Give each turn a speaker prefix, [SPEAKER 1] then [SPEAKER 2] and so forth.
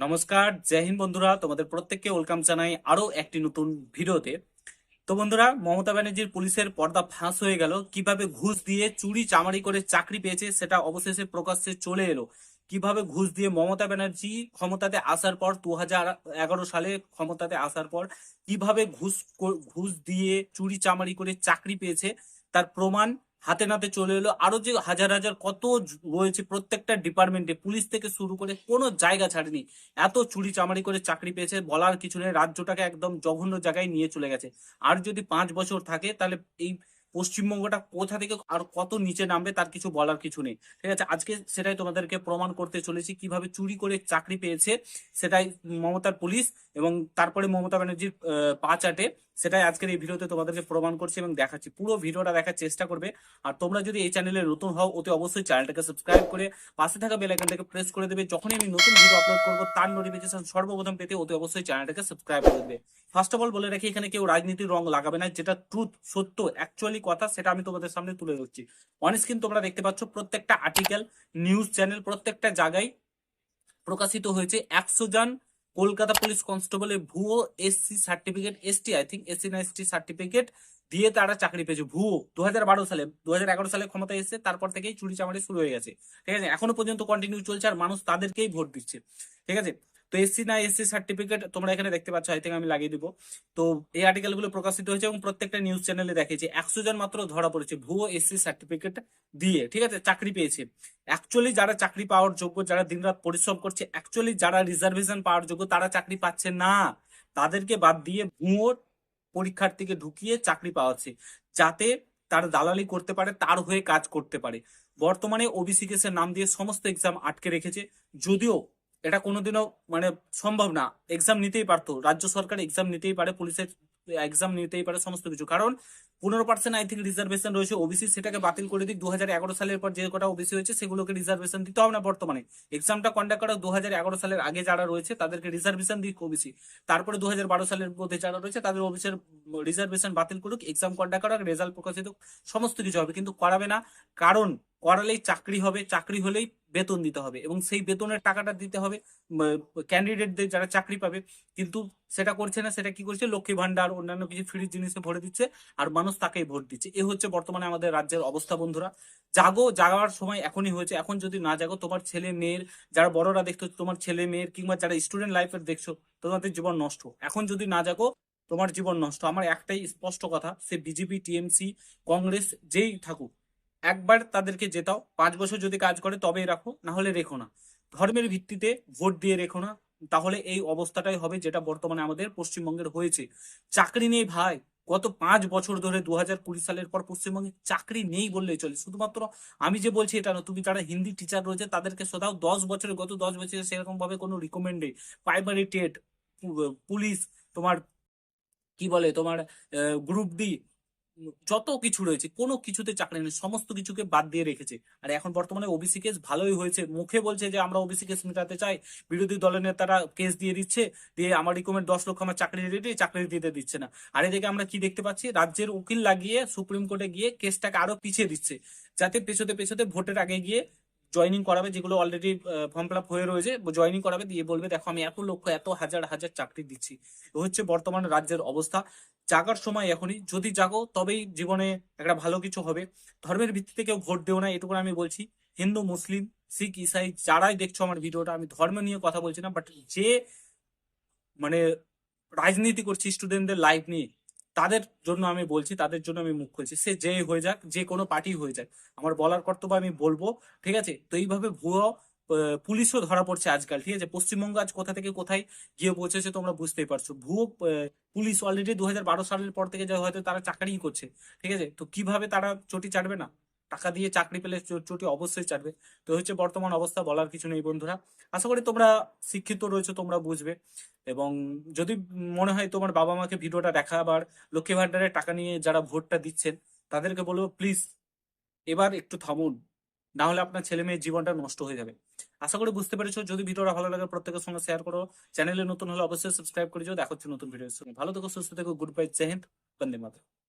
[SPEAKER 1] নমস্কার, জয় হিন্দ বন্ধুরা। তোমাদের প্রত্যেককে ওয়েলকাম জানাই আরও একটি নতুন ভিডিওতে। তো বন্ধুরা, মমতা ব্যানার্জির পুলিশের পর্দা ফাঁস হয়ে গেল। কীভাবে ঘুষ দিয়ে চুরি চামারি করে চাকরি পেয়েছে সেটা অবশেষে প্রকাশ্যে চলে এলো। কীভাবে ঘুষ দিয়ে মমতা ব্যানার্জি ক্ষমতাতে আসার পর, দু সালে ক্ষমতাতে আসার পর, কীভাবে ঘুষ ঘুষ দিয়ে চুরি চামারি করে চাকরি পেয়েছে, তার প্রমাণ হাতে নাতে চলে এলো। আরও যে হাজার হাজার কত রয়েছে প্রত্যেকটা ডিপার্টমেন্টে পুলিশ থেকে শুরু করে কোনো জায়গা ছাড়েনি। এত চুরি চামারি করে চাকরি পেয়েছে বলার কিছু নেই। রাজ্যটাকে একদম জঘন্য জায়গায় নিয়ে চলে গেছে। আর যদি পাঁচ বছর থাকে তাহলে এই পশ্চিমবঙ্গটা কোথা থেকে আর কত নিচে নামবে তার কিছু বলার কিছু নেই। ঠিক আছে আজকে সেটাই তোমাদেরকে প্রমাণ করতে চলেছি কীভাবে চুরি করে চাকরি পেয়েছে সেটাই মমতার পুলিশ এবং তারপরে মমতা ব্যানার্জির আহ, পা চাটে। সেটাই আজকের এই ভিডিওতে তোমাদেরকে প্রমাণ করছি এবং দেখাচ্ছি। পুরো ভিডিওটা দেখার চেষ্টা করবে। আর তোমরা যদি এই চ্যানেলে নতুন হও, অতি অবশ্যই চ্যানেলটাকে সাবস্ক্রাইব করে পাশে থাকা বেল আইকনটাকে প্রেস করে দেবে। যখনই আমি নতুন ভিডিও আপলোড করব, তার নোটিফিকেশন সর্বপ্রথম পেতে অতি অবশ্যই চ্যানেলটাকে সাবস্ক্রাইব করে দেবে। ফার্স্ট অফ অল বলে রাখি, এখানে কেউ রাজনীতির রং লাগাবে না। যেটা ট্রুথ সত্য অ্যাকচুয়ালি কথা, সেটা আমি তোমাদের সামনে তুলে ধরছি। অন স্ক্রিন তোমরা দেখতে পাচ্ছ, প্রত্যেকটা আর্টিকেল নিউজ চ্যানেল প্রত্যেকটা জায়গায় প্রকাশিত হয়েছে। একশো জন কলকাতা পুলিশ কনস্টেবলের ভুয়ো SC certificate, ST I think SC না এসটি সার্টিফিকেট দিয়ে তারা চাকরি পেয়েছে। ভুয়ো দু বারো সালে দু হাজার এগারো সালে ক্ষমতায় এসেছে, তারপর থেকেই চুরি চামারি শুরু হয়ে গেছে। ঠিক আছে? এখনও পর্যন্ত কন্টিনিউ চলছে আর মানুষ তাদেরকেই ভোট দিচ্ছে। ঠিক আছে? তো এসসি না এসসি সার্টিফিকেট তোমরা এখানে দেখতে পাচ্ছ আই থিঙ্ক আমি লাগিয়ে দিব। তো এই আর্টিকেলগুলো প্রকাশিত হয়েছে এবং প্রত্যেকটা নিউজ চ্যানেলে দেখেছি। একশো জন মাত্র ধরা পড়েছে ভুয়ো এসসি সার্টিফিকেট দিয়ে, ঠিক আছে? চাকরি পেয়েছে। অ্যাকচুয়ালি যারা চাকরি পাওয়ার যোগ্য, যারা দিনরাত পরিশ্রম করছে অ্যাকচুয়ালি যারা রিজার্ভেশন পাওয়ার যোগ্য, তারা চাকরি পাচ্ছে না। তাদেরকে বাদ দিয়ে ভুয়ো পরীক্ষার্থীকে ঢুকিয়ে চাকরি পাওয়াচ্ছে, যাতে তার দালালি করতে পারে, তার হয়ে কাজ করতে পারে। বর্তমানে ওবিসি কেসের নাম দিয়ে সমস্ত এক্সাম আটকে রেখেছে। যদিও এটা কোনোদিনও মানে সম্ভব না। এক্সাম নিতেই পারতো। রাজ্য সরকার এক্সাম নিতেই পারে, পুলিশের এক্সাম নিতেই পারে, সমস্ত কিছু। কারণ পনেরো পার্সেন্ট আই থিঙ্ক রিজার্ভেশন রয়েছে। ওবিসি সেটাকে বাতিল করে দিক। দু হাজার এগারো সালের পর যে কটা ওবিসি হয়েছে, সেগুলোকে রিজার্ভেশন দিতে হবে না বর্তমানে। এক্সামটা কন্ডাক্ট করা দু হাজার এগারো সালের আগে যারা রয়েছে, তাদেরকে রিজার্ভেশন দিক ওবিসি তারপরে দু হাজার বারো সালের মধ্যে যারা রয়েছে, তাদের ওবিসির রিজার্ভেশন বাতিল করুক এক্সাম কন্ডাক্ট করা রেজাল্ট প্রকাশিত সমস্ত কিছু হবে। কিন্তু করাবে না। কারণ করালেই চাকরি হবে। চাকরি হলেই বেতন দিতে হবে এবং সেই বেতনের টাকাটা দিতে হবে ক্যান্ডিডেটদের যারা চাকরি পাবে। কিন্তু সেটা করছে না, সেটা কি করছে? লক্ষ্মী ভান্ডার, অন্যান্য কিছু ফ্রি জিনিসে ভরে দিচ্ছে আর মানুষ তাকেই ভোট দিচ্ছে। এ হচ্ছে বর্তমানে আমাদের রাজ্যের অবস্থা, বন্ধুরা। জাগো জাগার সময় এখনই হয়েছে। এখন যদি না জাগো, তোমার ছেলে মেয়ের, যারা বড়রা দেখছ, তোমার ছেলে মেয়ের কিংবা যারা স্টুডেন্ট লাইফের দেখছ, তোমাদের জীবন নষ্ট। এখন যদি না জাগো, তোমার জীবন নষ্ট। আমার একটাই স্পষ্ট কথা, সে বিজেপি টিএমসি কংগ্রেস যেই থাকুক একবার তাদেরকে জেতাও। পাঁচ বছর যদি কাজ করে, তবেই রাখো, না হলে রেখো না। ধর্মের ভিত্তিতে ভোট দিয়ে রেখো না, তাহলে এই অবস্থাটাই হবে যেটা বর্তমানে আমাদের পশ্চিমবঙ্গের হয়েছে। চাকরি নেই ভাই। গত পাঁচ বছর ধরে দু হাজার কুড়ি সালের পর পশ্চিমবঙ্গে চাকরি নেই বললেই চলে। শুধুমাত্র আমি যে বলছি এটা না, তুমি যারা হিন্দি টিচার রয়েছে, তাদেরকে শোধাও দশ বছরে, গত দশ বছরে সেরকম ভাবে কোনো রিকমেন্ড নেই। প্রাইমারি টেট পুলিশ, তোমার কি বলে, তোমার গ্রুপ ডি যত কিছু রয়েছে, কোনো কিছুতে চাকরি নেই, সমস্ত কিছুকে বাদ দিয়ে রেখেছে। আর এখন বর্তমানে ওবিসি কেস ভালোই হয়েছে। মুখে বলছে যে আমরা ওবিসি কেস মেটাতে চাই, বিরোধী দলের নেতারা কেস দিয়ে দিচ্ছে, দিয়ে আমার রিকমেন্ড দশ লক্ষ আমার চাকরি দিয়ে দিয়ে চাকরি দিতে দিচ্ছে না। আর এদিকে আমরা কি দেখতে পাচ্ছি? রাজ্যের উকিল লাগিয়ে সুপ্রিম কোর্টে গিয়ে কেসটাকে আরও পিছিয়ে দিচ্ছে, যাতে পেছোতে পেছোতে ভোটের আগে গিয়ে জয়নিং করাবে, যেগুলো অলরেডি ফর্ম ফিল আপ হয়ে রয়েছে জয়নিং করাবে, দিয়ে বলবে, দেখো, আমি এত লক্ষ, এত হাজার হাজার চাকরি দিচ্ছি। হচ্ছে বর্তমান রাজ্যের অবস্থা। জাগার সময় এখনই, যদি জাগো, তবেই জীবনে একটা ভালো কিছু হবে। ধর্মের ভিত্তিতে কেউ ভোট দেও না, এটুকু আমি বলছি। হিন্দু, মুসলিম, শিখ, ইসাই, যারাই দেখছ আমার ভিডিওটা, আমি ধর্ম নিয়ে কথা বলছি না বাট যে মানে রাজনীতি করছি স্টুডেন্টদের লাইফ নিয়ে তাদের জন্য আমি বলছি, তাদের জন্য আমি মুখ খুলছি। সে যে হয়ে যাক, যে কোনো পার্টি হয়ে যাক। আমার বলার কর্তব্য আমি বলব, ঠিক আছে? তো এইভাবে ভুয়ো পুলিশও ধরা পড়ছে আজকাল, ঠিক আছে? পশ্চিমবঙ্গ আজ কোথা থেকে কোথায় গিয়ে পৌঁছেছে তোমরা বুঝতেই পারছ। ভুয়ো পুলিশ অলরেডি দু হাজার বারো সালের পর থেকে হয়তো তারা চাকরিই করছে, ঠিক আছে? তো কীভাবে তারা চটি চাটবে না? টাকা দিয়ে চাকরি পেলে চ- চটি অবশ্যই চাটবে। তো হচ্ছে বর্তমান অবস্থা বলার কিছু নেই বন্ধুরা। আশা করি তোমরা শিক্ষিত রয়েছে, তোমরা বুঝবে। এবং যদি মনে হয় তোমার বাবা মাকে ভিডিওটা দেখা আবার লক্ষ্মী ভান্ডারের টাকা নিয়ে যারা ভোটটা দিচ্ছেন, তাদেরকে বলব, প্লিজ, এবার একটু থামুন। না হলে আপনার ছেলে মেয়ের জীবনটা নষ্ট হয়ে যাবে। আশা করি বুঝতে পেরেছ। যদি ভিডিওটা ভালো লাগে, প্রত্যেকের সঙ্গে শেয়ার করো। চ্যানেলে নতুন হলে অবশ্যই সাবস্ক্রাইব করে যাও দেখা হচ্ছে নতুন ভিডিওর সঙ্গে। ভালো থেকো, সুস্থ থেকো। গুড বাই, জয় বন্দে মাতরম।